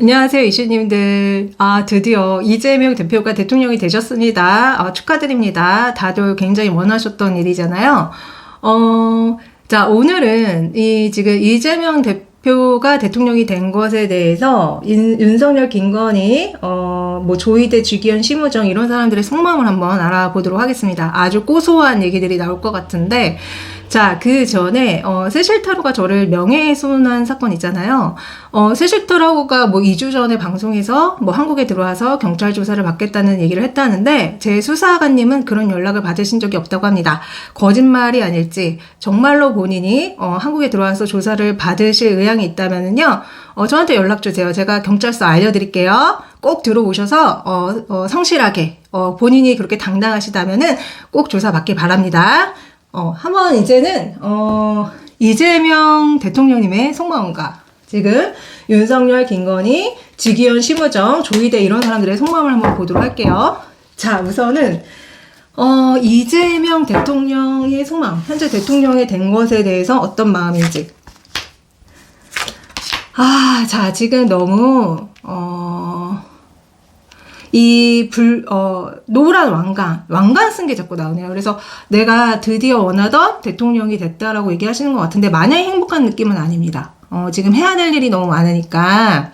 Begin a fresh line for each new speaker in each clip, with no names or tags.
안녕하세요, 이슈님들. 아, 드디어 이재명 대표가 대통령이 되셨습니다. 아, 축하드립니다. 다들 굉장히 원하셨던 일이잖아요. 어, 자, 오늘은 이 지금 이재명 대표가 대통령이 된 것에 대해서 윤, 윤석열, 김건희, 어, 뭐 조희대, 주기현, 심우정 이런 사람들의 속마음을 한번 알아보도록 하겠습니다. 아주 고소한 얘기들이 나올 것 같은데, 자, 그 전에, 어, 세실 타로가 저를 명예훼손한 사건 있잖아요. 어, 세실 타로가 뭐 2주 전에 방송에서 뭐 한국에 들어와서 경찰 조사를 받겠다는 얘기를 했다는데, 제 수사관님은 그런 연락을 받으신 적이 없다고 합니다. 거짓말이 아닐지, 정말로 본인이, 어, 한국에 들어와서 조사를 받으실 의향이 있다면은요, 어, 저한테 연락 주세요. 제가 경찰서 알려드릴게요. 꼭 들어오셔서, 어, 어, 성실하게, 어, 본인이 그렇게 당당하시다면은 꼭 조사 받길 바랍니다. 어, 한번 이제는, 어, 이재명 대통령님의 속마음과 지금 윤석열, 김건희, 지기현, 심우정, 조희대 이런 사람들의 속마음을 한번 보도록 할게요. 자, 우선은, 어, 이재명 대통령의 속마음, 현재 대통령이 된 것에 대해서 어떤 마음인지. 아, 자, 지금 너무, 어, 이 불, 어, 노란 왕관, 왕관 쓴 게 자꾸 나오네요. 그래서 내가 드디어 원하던 대통령이 됐다라고 얘기하시는 것 같은데, 마냥 행복한 느낌은 아닙니다. 어, 지금 해야 될 일이 너무 많으니까,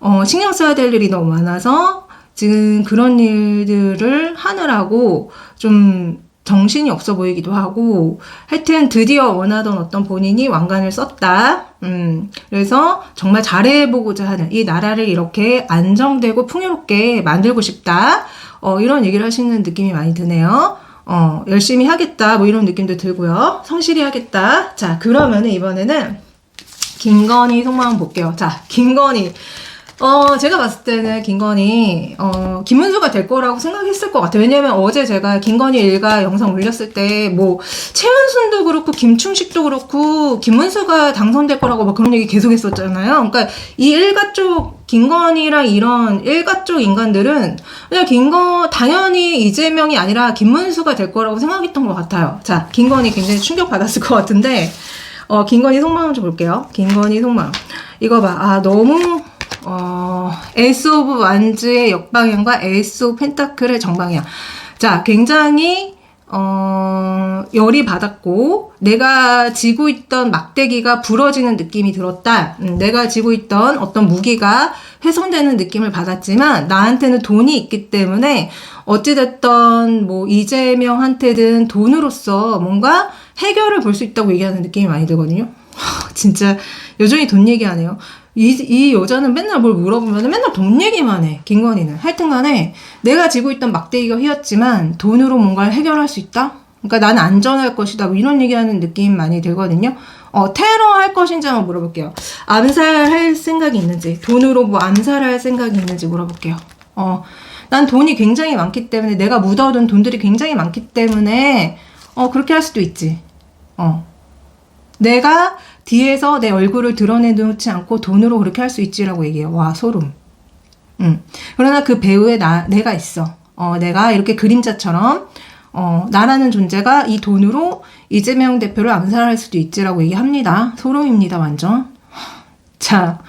어, 신경 써야 될 일이 너무 많아서, 지금 그런 일들을 하느라고 좀 정신이 없어 보이기도 하고, 하여튼 드디어 원하던 어떤 본인이 왕관을 썼다. 음, 그래서 정말 잘해보고자 하는 이 나라를 이렇게 안정되고 풍요롭게 만들고 싶다. 어, 이런 얘기를 하시는 느낌이 많이 드네요. 어, 열심히 하겠다. 뭐 이런 느낌도 들고요. 성실히 하겠다. 자, 그러면은 이번에는 김건희 속마음 볼게요. 자, 김건희. 어, 제가 봤을 때는 김건희, 어, 김문수가 될 거라고 생각했을 것 같아요. 왜냐면 어제 제가 김건희 일가 영상 올렸을 때, 뭐, 최은순도 그렇고, 김충식도 그렇고, 김문수가 당선될 거라고 막 그런 얘기 계속 했었잖아요. 그러니까 이 일가 쪽, 김건희랑 이런 일가 쪽 인간들은 그냥 김건, 당연히 이재명이 아니라 김문수가 될 거라고 생각했던 것 같아요. 자, 김건희 굉장히 충격받았을 것 같은데, 어, 김건희 속마음 좀 볼게요. 김건희 속마음. 이거 봐. 아, 너무, 어, 에이스 오브 완즈의 역방향과 에이스 오브 펜타클의 정방향. 자, 굉장히, 어, 열이 받았고, 내가 지고 있던 막대기가 부러지는 느낌이 들었다. 음, 내가 지고 있던 어떤 무기가 훼손되는 느낌을 받았지만, 나한테는 돈이 있기 때문에, 어찌됐던, 뭐, 이재명한테든 돈으로서 뭔가 해결을 볼 수 있다고 얘기하는 느낌이 많이 들거든요. 진짜, 여전히 돈 얘기하네요. 이, 이 여자는 맨날 뭘 물어보면 맨날 돈 얘기만 해, 김건희는. 하여튼 간에 내가 지고 있던 막대기가 휘었지만 돈으로 뭔가를 해결할 수 있다? 그러니까 나는 안전할 것이다. 뭐 이런 얘기하는 느낌 많이 들거든요. 어, 테러 할 것인지 한번 물어볼게요. 암살할 생각이 있는지, 돈으로 뭐 암살할 생각이 있는지 물어볼게요. 어, 난 돈이 굉장히 많기 때문에, 내가 묻어둔 돈들이 굉장히 많기 때문에, 어, 그렇게 할 수도 있지. 어. 내가 뒤에서 내 얼굴을 드러내놓지 않고 돈으로 그렇게 할 수 있지라고 얘기해요. 와, 소름. 음. 그러나 그 배우에 나, 내가 있어. 어, 내가 이렇게 그림자처럼, 어, 나라는 존재가 이 돈으로 이재명 대표를 암살할 수도 있지라고 얘기합니다. 소름입니다, 완전. 자,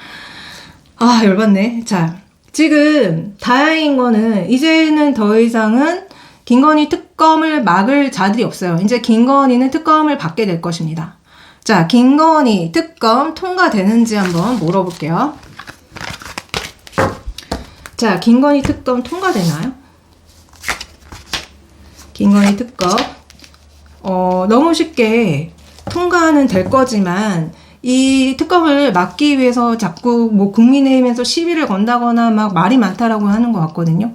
아, 열받네. 자, 지금 다행인 거는 이제는 더 이상은 김건희 특검을 막을 자들이 없어요. 이제 김건희는 특검을 받게 될 것입니다. 자, 김건희 특검 통과되는지 한번 물어볼게요. 자, 김건희 특검 통과되나요? 김건희 특검. 어, 너무 쉽게 통과는 될 거지만, 이 특검을 막기 위해서 자꾸 뭐 국민의힘에서 시비를 건다거나 막 말이 많다라고 하는 것 같거든요.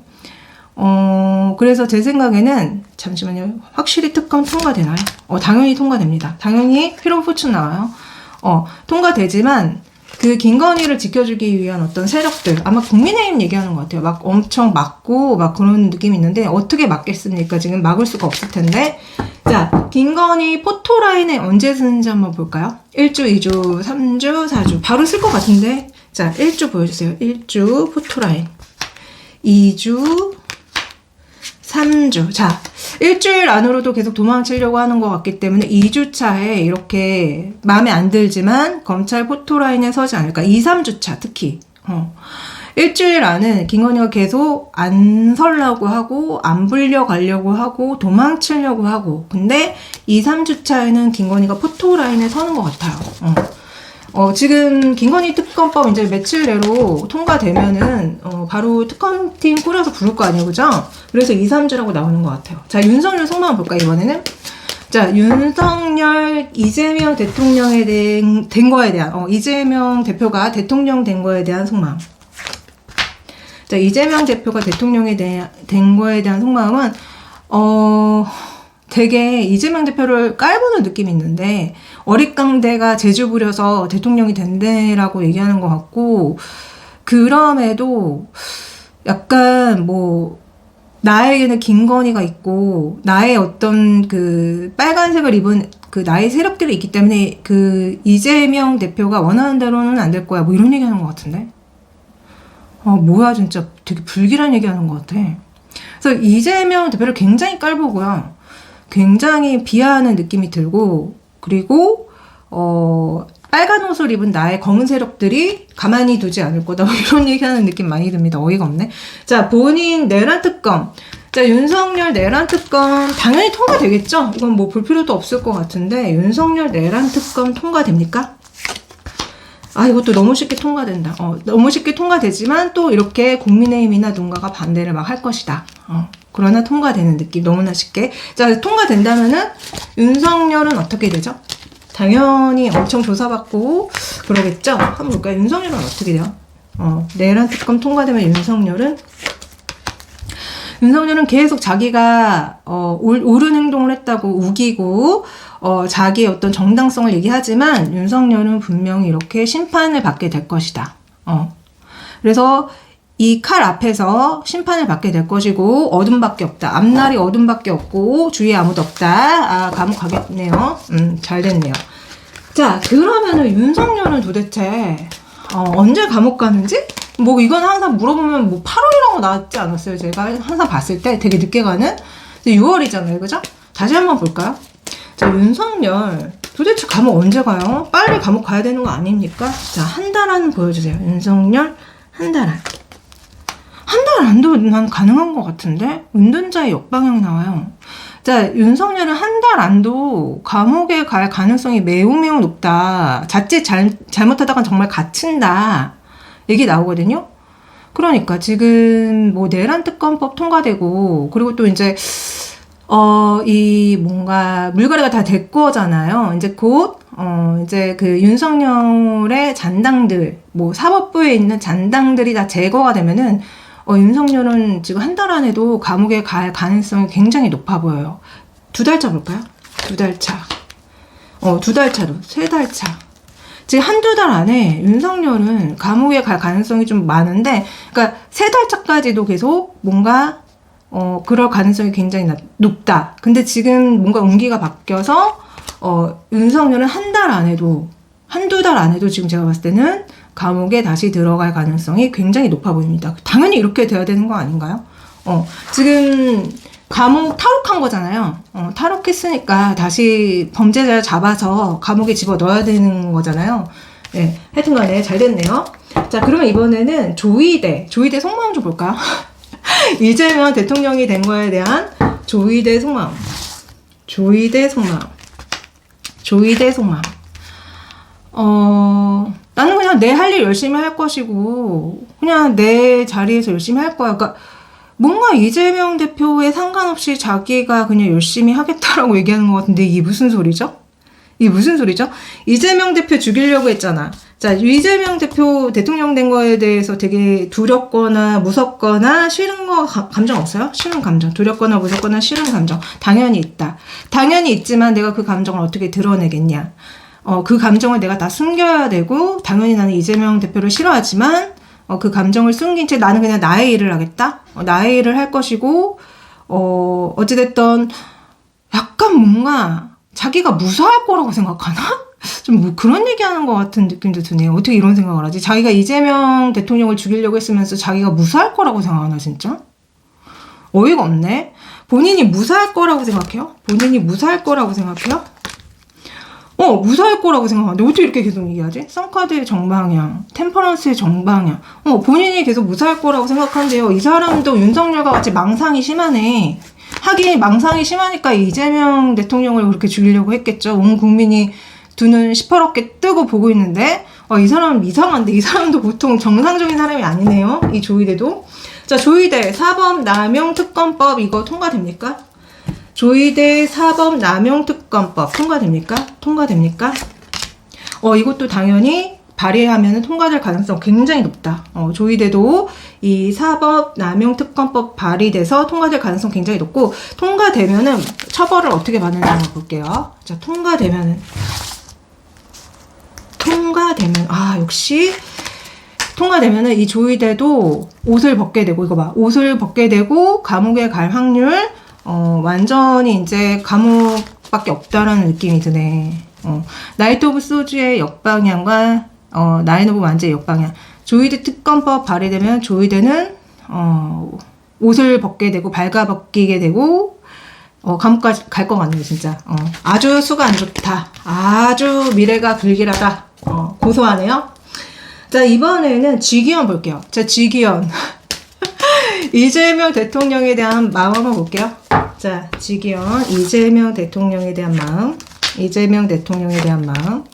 어, 그래서 제 생각에는, 잠시만요. 확실히 특검 통과되나요? 어, 당연히 통과됩니다. 당연히 피로 포춘 나와요. 어, 통과되지만, 그 김건희를 지켜주기 위한 어떤 세력들, 아마 국민의힘 얘기하는 것 같아요. 막 엄청 막고, 막 그런 느낌이 있는데, 어떻게 막겠습니까? 지금 막을 수가 없을 텐데. 자, 김건희 포토라인에 언제 쓰는지 한번 볼까요? 1주, 2주, 3주, 4주. 바로 쓸 것 같은데. 자, 1주 보여주세요. 1주 포토라인. 2주, 3주. 자, 일주일 안으로도 계속 도망치려고 하는 것 같기 때문에 2주차에 이렇게 마음에 안 들지만 검찰 포토라인에 서지 않을까. 2, 3주차 특히. 어. 일주일 안은 김건희가 계속 안 설라고 하고 안 불려가려고 하고 도망치려고 하고 근데 2, 3주 차에는 김건희가 포토라인에 서는 것 같아요. 어. 어, 지금 김건희 특검법 이제 며칠 내로 통과되면은 어, 바로 특검팀 꾸려서 부를 거 아니에요, 그죠? 그래서 2, 3주라고 나오는 것 같아요. 자, 윤석열 속마음 볼까 이번에는? 자, 윤석열, 이재명 대통령에 대한, 된 거에 대한, 어, 이재명 대표가 대통령 된 거에 대한 속마음. 자, 이재명 대표가 대통령에 대한, 된 거에 대한 속마음은, 어, 되게 이재명 대표를 깔보는 느낌이 있는데, 어릿강대가 재주 부려서 대통령이 된대라고 얘기하는 것 같고, 그럼에도 약간 뭐, 나에게는 김건희가 있고 나의 어떤 그 빨간색을 입은 그 나의 세력들이 있기 때문에 그 이재명 대표가 원하는 대로는 안 될 거야 뭐 이런 얘기하는 것 같은데? 아 뭐야 진짜 되게 불길한 얘기하는 것 같아. 그래서 이재명 대표를 굉장히 깔보고요 굉장히 비하하는 느낌이 들고 그리고 어 빨간 옷을 입은 나의 검은 세력들이 가만히 두지 않을 거다. 뭐 이런 얘기하는 느낌 많이 듭니다. 어이가 없네. 자, 본인 내란 특검. 자, 윤석열 내란 특검 당연히 통과되겠죠? 이건 뭐 볼 필요도 없을 것 같은데 윤석열 내란 특검 통과됩니까? 아, 이것도 너무 쉽게 통과된다. 어, 너무 쉽게 통과되지만 또 이렇게 국민의힘이나 누군가가 반대를 막 할 것이다. 어, 그러나 통과되는 느낌 너무나 쉽게. 자, 통과된다면은 윤석열은 어떻게 되죠? 당연히 엄청 조사받고 그러겠죠? 한번 볼까요? 윤석열은 어떻게 돼요? 어, 내란 특검 통과되면 윤석열은 윤석열은 계속 자기가 어, 옳은 행동을 했다고 우기고 어, 자기의 어떤 정당성을 얘기하지만 윤석열은 분명히 이렇게 심판을 받게 될 것이다. 어. 그래서 이 칼 앞에서 심판을 받게 될 것이고 어둠밖에 없다. 앞날이 어둠밖에 없고 주위에 아무도 없다. 아 감옥 가겠네요. 음, 잘 됐네요. 자 그러면은 윤석열은 도대체 어, 언제 감옥 가는지? 뭐 이건 항상 물어보면 뭐 8월이라고 나왔지 않았어요? 제가 항상 봤을 때 되게 늦게 가는 6월이잖아요, 그죠? 다시 한번 볼까요? 자 윤석열 도대체 감옥 언제 가요? 빨리 감옥 가야 되는 거 아닙니까? 자 한 달 안 보여주세요. 윤석열 한 달 안. 한 달 안도 난 가능한 것 같은데 운전자의 역방향 나와요. 자 윤석열은 한 달 안도 감옥에 갈 가능성이 매우 매우 높다. 자칫 잘, 잘못하다가 정말 갇힌다. 얘기 나오거든요. 그러니까 지금 뭐 내란 특검법 통과되고 그리고 또 이제 어 이 뭔가 물거래가 다 될 거잖아요. 이제 곧 어, 이제 그 윤석열의 잔당들, 뭐 사법부에 있는 잔당들이 다 제거가 되면은 어, 윤석열은 지금 한 달 안에도 감옥에 갈 가능성이 굉장히 높아 보여요. 두 달차 볼까요? 두 달 차. 어, 두 달 차로, 세 달 차. 지금 한두 달 안에 윤석열은 감옥에 갈 가능성이 좀 많은데, 그러니까 세 달 차까지도 계속 뭔가, 어, 그럴 가능성이 굉장히 낮, 높다. 근데 지금 뭔가 운기가 바뀌어서, 어, 윤석열은 한 달 안에도, 한두 달 안에도 지금 제가 봤을 때는 감옥에 다시 들어갈 가능성이 굉장히 높아 보입니다. 당연히 이렇게 돼야 되는 거 아닌가요? 어, 지금 감옥 탈옥한 거잖아요. 어, 탈옥했으니까 다시 범죄자를 잡아서 감옥에 집어 넣어야 되는 거잖아요. 네, 하여튼 간에 잘 됐네요. 자, 그러면 이번에는 조이대, 조이대 속마음 좀 볼까요? 이재명 대통령이 된 거에 대한 조이대 속마음. 조이대 속마음. 조이대 속마음. 어, 나는 그냥 내 할 일 열심히 할 것이고, 그냥 내 자리에서 열심히 할 거야. 그러니까, 뭔가 이재명 대표에 상관없이 자기가 그냥 열심히 하겠다라고 얘기하는 것 같은데, 이게 무슨 소리죠? 이게 무슨 소리죠? 이재명 대표 죽이려고 했잖아. 자, 이재명 대표 대통령 된 거에 대해서 되게 두렵거나 무섭거나 싫은 거 가, 감정 없어요? 싫은 감정. 두렵거나 무섭거나 싫은 감정. 당연히 있다. 당연히 있지만 내가 그 감정을 어떻게 드러내겠냐. 어, 그 감정을 내가 다 숨겨야 되고, 당연히 나는 이재명 대표를 싫어하지만, 어, 그 감정을 숨긴 채 나는 그냥 나의 일을 하겠다? 어, 나의 일을 할 것이고, 어, 어찌됐든, 약간 뭔가, 자기가 무사할 거라고 생각하나? 좀 뭐 그런 얘기하는 것 같은 느낌도 드네요. 어떻게 이런 생각을 하지? 자기가 이재명 대통령을 죽이려고 했으면서 자기가 무사할 거라고 생각하나, 진짜? 어이가 없네. 본인이 무사할 거라고 생각해요? 본인이 무사할 거라고 생각해요? 어, 무사할 거라고 생각하는데 어떻게 이렇게 계속 얘기하지? 썬카드의 정방향, 템퍼런스의 정방향. 어, 본인이 계속 무사할 거라고 생각하는데요. 이 사람도 윤석열과 같이 망상이 심하네. 하긴 망상이 심하니까 이재명 대통령을 그렇게 죽이려고 했겠죠. 온 국민이 두 눈 시퍼렇게 뜨고 보고 있는데 어, 이 사람은 이상한데 이 사람도 보통 정상적인 사람이 아니네요. 이 조이대도. 자, 조이대 사법 남용 특검법 이거 통과됩니까? 조이대 사법 남용 특검법 통과됩니까? 통과됩니까? 어, 이것도 당연히 발의하면 통과될 가능성 굉장히 높다. 어, 조이대도 이 사법 남용 특검법 발의돼서 통과될 가능성 굉장히 높고 통과되면은 처벌을 어떻게 받는지 한번 볼게요. 자, 통과되면은 통과되면 아 역시 통과되면은 이 조이대도 옷을 벗게 되고 이거 봐 옷을 벗게 되고 감옥에 갈 확률 어 완전히 이제 감옥밖에 없다라는 느낌이 드네. 어 나이트 오브 소주의 역방향과 어 나인 오브 완제의 역방향. 조이대 특검법 발의되면 조이대는 어 옷을 벗게 되고 발가벗기게 되고 어, 감옥까지 갈 것 같네요, 진짜. 어, 아주 수가 안 좋다. 아주 미래가 불길하다. 어, 고소하네요. 자, 이번에는 지기현 볼게요. 자, 지기현. 이재명 대통령에 대한 마음 한번 볼게요. 자, 지기현. 이재명 대통령에 대한 마음. 이재명 대통령에 대한 마음.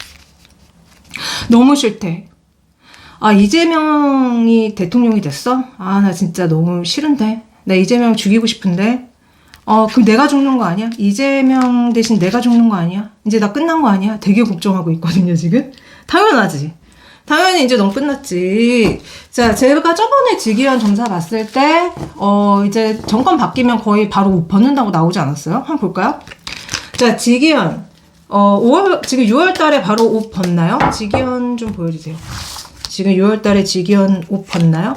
너무 싫대. 아, 이재명이 대통령이 됐어? 아, 나 진짜 너무 싫은데. 나 이재명 죽이고 싶은데. 어, 그럼 내가 죽는 거 아니야? 이재명 대신 내가 죽는 거 아니야? 이제 나 끝난 거 아니야? 되게 걱정하고 있거든요, 지금. 당연하지. 당연히 이제 넌 끝났지. 자, 제가 저번에 지기현 점사 봤을 때, 어, 이제 정권 바뀌면 거의 바로 옷 벗는다고 나오지 않았어요? 한번 볼까요? 자, 지기현. 어, 5월, 지금 6월 달에 바로 옷 벗나요? 지기현 좀 보여주세요. 지금 6월 달에 지기현 옷 벗나요?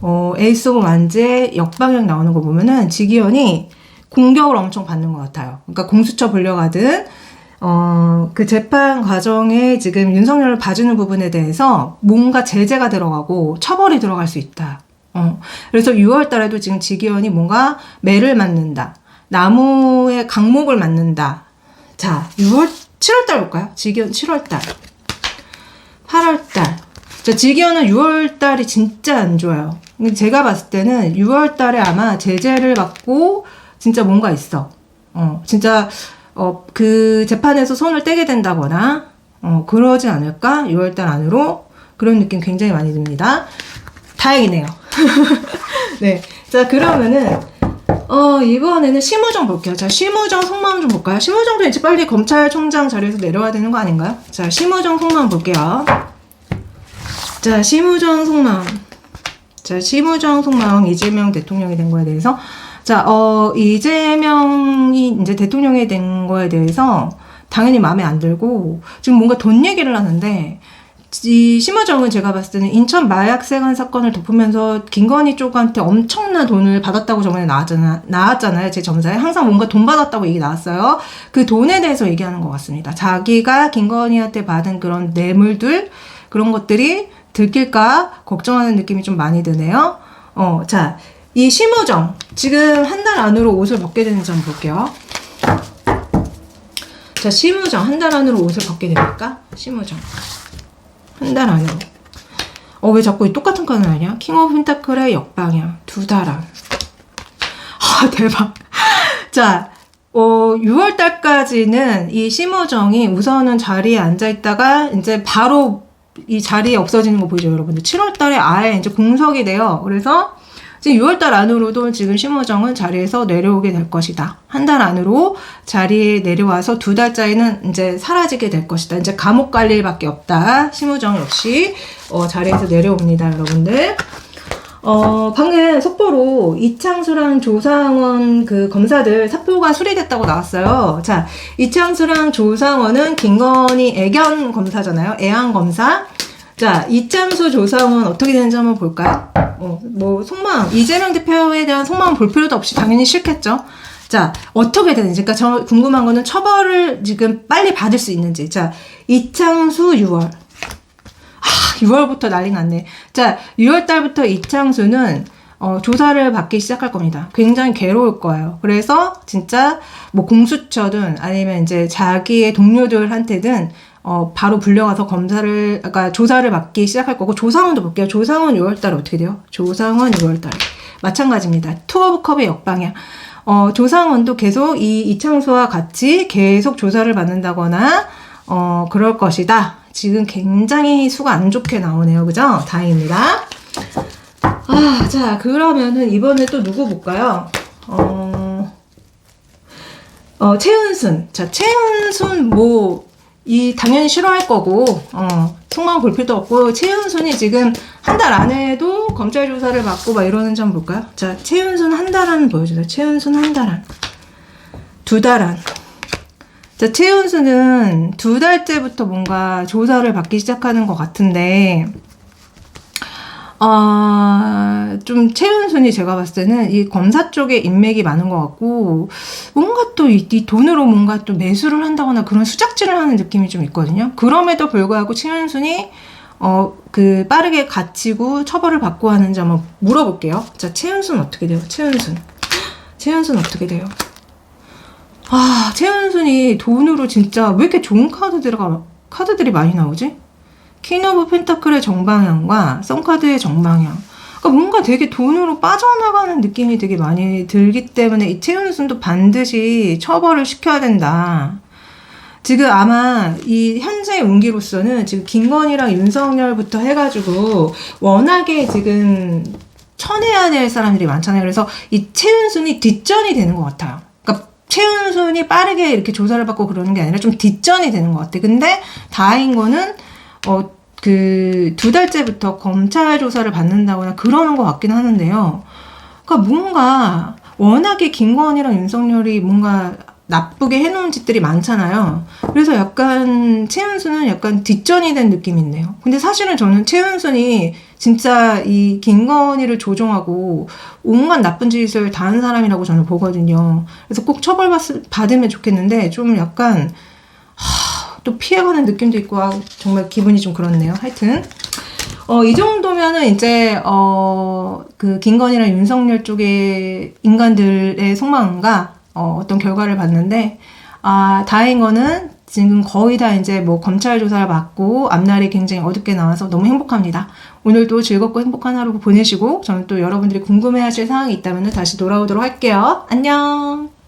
어, 에이스 오브 만제 역방향 나오는 거 보면은 지기현이 공격을 엄청 받는 것 같아요. 그러니까 공수처 불려가든 어, 그 재판 과정에 지금 윤석열을 봐주는 부분에 대해서 뭔가 제재가 들어가고 처벌이 들어갈 수 있다. 어, 그래서 6월 달에도 지금 지기현이 뭔가 매를 맞는다. 나무에 강목을 맞는다. 자, 6월, 7월 달 볼까요? 지기현 7월 달. 8월 달. 자, 지기현은 6월 달이 진짜 안 좋아요. 제가 봤을 때는 6월 달에 아마 제재를 받고 진짜 뭔가 있어. 어, 진짜, 어, 그 재판에서 손을 떼게 된다거나, 어, 그러지 않을까? 6월달 안으로. 그런 느낌 굉장히 많이 듭니다. 다행이네요. 네. 자, 그러면은, 어, 이번에는 심우정 볼게요. 자, 심우정 속마음 좀 볼까요? 심우정도 이제 빨리 검찰총장 자리에서 내려와야 되는 거 아닌가요? 자, 심우정 속마음 볼게요. 자, 심우정 속마음. 자, 심우정 속마음 이재명 대통령이 된 거에 대해서 자, 어, 이재명이 이제 대통령이 된 거에 대해서 당연히 마음에 안 들고 지금 뭔가 돈 얘기를 하는데 이 심화정은 제가 봤을 때는 인천 마약 세관 사건을 덮으면서 김건희 쪽한테 엄청난 돈을 받았다고 저번에 나왔잖아, 나왔잖아요. 제 점사에. 항상 뭔가 돈 받았다고 얘기 나왔어요. 그 돈에 대해서 얘기하는 것 같습니다. 자기가 김건희한테 받은 그런 뇌물들, 그런 것들이 들킬까 걱정하는 느낌이 좀 많이 드네요. 어, 자, 이 심우정. 지금 한 달 안으로 옷을 벗게 되는지 한번 볼게요. 자, 심우정. 한 달 안으로 옷을 벗게 됩니까? 심우정. 한 달 안으로. 어, 왜 자꾸 이 똑같은 칸을 하냐? 킹 오브 펜타클의 역방향. 두 달 안. 아, 대박. 자, 어, 6월 달까지는 이 심우정이 우선은 자리에 앉아 있다가 이제 바로 이 자리에 없어지는 거 보이죠, 여러분들. 7월 달에 아예 이제 공석이 돼요. 그래서 지금 6월달 안으로도 지금 심우정은 자리에서 내려오게 될 것이다. 한 달 안으로 자리에 내려와서 두 달짜리는 이제 사라지게 될 것이다. 이제 감옥 갈 일밖에 없다. 심우정 역시 어, 자리에서 내려옵니다, 여러분들. 어, 방금 속보로 이창수랑 조상원 그 검사들 사표가 수리됐다고 나왔어요. 자, 이창수랑 조상원은 김건희 애견 검사잖아요. 애완 검사. 자, 이창수 조상원 어떻게 되는지 한번 볼까요? 어, 뭐, 속마음, 이재명 대표에 대한 속마음 볼 필요도 없이 당연히 싫겠죠? 자, 어떻게 되는지. 그러니까 저 궁금한 거는 처벌을 지금 빨리 받을 수 있는지. 자, 이창수 6월. 아, 6월부터 난리 났네. 자, 6월 달부터 이창수는 어, 조사를 받기 시작할 겁니다. 굉장히 괴로울 거예요. 그래서 진짜 뭐 공수처든 아니면 이제 자기의 동료들한테든 어, 바로 불려가서 검사를, 그러니까 조사를 받기 시작할 거고, 조상원도 볼게요. 조상원 6월달에 어떻게 돼요? 조상원 6월달에. 마찬가지입니다. 투어브컵의 역방향. 어, 조상원도 계속 이 이창수와 같이 계속 조사를 받는다거나, 어, 그럴 것이다. 지금 굉장히 수가 안 좋게 나오네요. 그죠? 다행입니다. 아, 자, 그러면은 이번에 또 누구 볼까요? 어, 어, 최은순. 자, 최은순 뭐, 이 당연히 싫어할 거고, 어, 속마음 볼 필요도 없고, 최은순이 지금 한 달 안에도 검찰 조사를 받고 막 이러는지 한번 볼까요? 자, 최은순 한 달 안 보여주세요. 최은순 한 달 안. 두 달 안. 자, 최은수는 두 달째부터 뭔가 조사를 받기 시작하는 것 같은데, 아, 좀 최은순이 제가 봤을 때는 이 검사 쪽에 인맥이 많은 것 같고, 뭔가 또이 돈으로 뭔가 또 매수를 한다거나 그런 수작질을 하는 느낌이 좀 있거든요. 그럼에도 불구하고 최은순이 어, 그 빠르게 갇히고 처벌을 받고 하는지 한번 물어볼게요. 자, 최은순 어떻게 돼요? 최은순. 최은순 어떻게 돼요? 아, 최은순이 돈으로 진짜 왜 이렇게 좋은 카드들가, 카드들이 많이 나오지? 퀸 오브 펜타클의 정방향과 썬카드의 정방향. 그러니까 뭔가 되게 돈으로 빠져나가는 느낌이 되게 많이 들기 때문에 이 최은순도 반드시 처벌을 시켜야 된다. 지금 아마 이 현재 운기로서는 지금 김건희랑 윤석열부터 해가지고 워낙에 지금 쳐내야 될 사람들이 많잖아요. 그래서 이 최은순이 뒷전이 되는 것 같아요. 그러니까 최은순이 빠르게 이렇게 조사를 받고 그러는 게 아니라 좀 뒷전이 되는 것 같아. 근데 다행인 거는 어, 그 두 달째부터 검찰 조사를 받는다거나 그러는 것 같긴 하는데요. 그러니까 뭔가 워낙에 김건희랑 윤석열이 뭔가 나쁘게 해놓은 짓들이 많잖아요. 그래서 약간 최은수는 약간 뒷전이 된 느낌이 있네요. 근데 사실은 저는 최은순이 진짜 이 김건희를 조종하고 온갖 나쁜 짓을 다한 사람이라고 저는 보거든요. 그래서 꼭 처벌받으면 좋겠는데 좀 약간 하, 또 피해가는 느낌도 있고 아, 정말 기분이 좀 그렇네요. 하여튼 어, 이 정도면은 이제, 어, 그, 김건희랑 윤석열 쪽의 인간들의 속마음과, 어, 어떤 결과를 봤는데, 아, 다행인 거는 지금 거의 다 이제 뭐 검찰 조사를 받고 앞날이 굉장히 어둡게 나와서 너무 행복합니다. 오늘도 즐겁고 행복한 하루 보내시고, 저는 또 여러분들이 궁금해 하실 사항이 있다면 다시 돌아오도록 할게요. 안녕!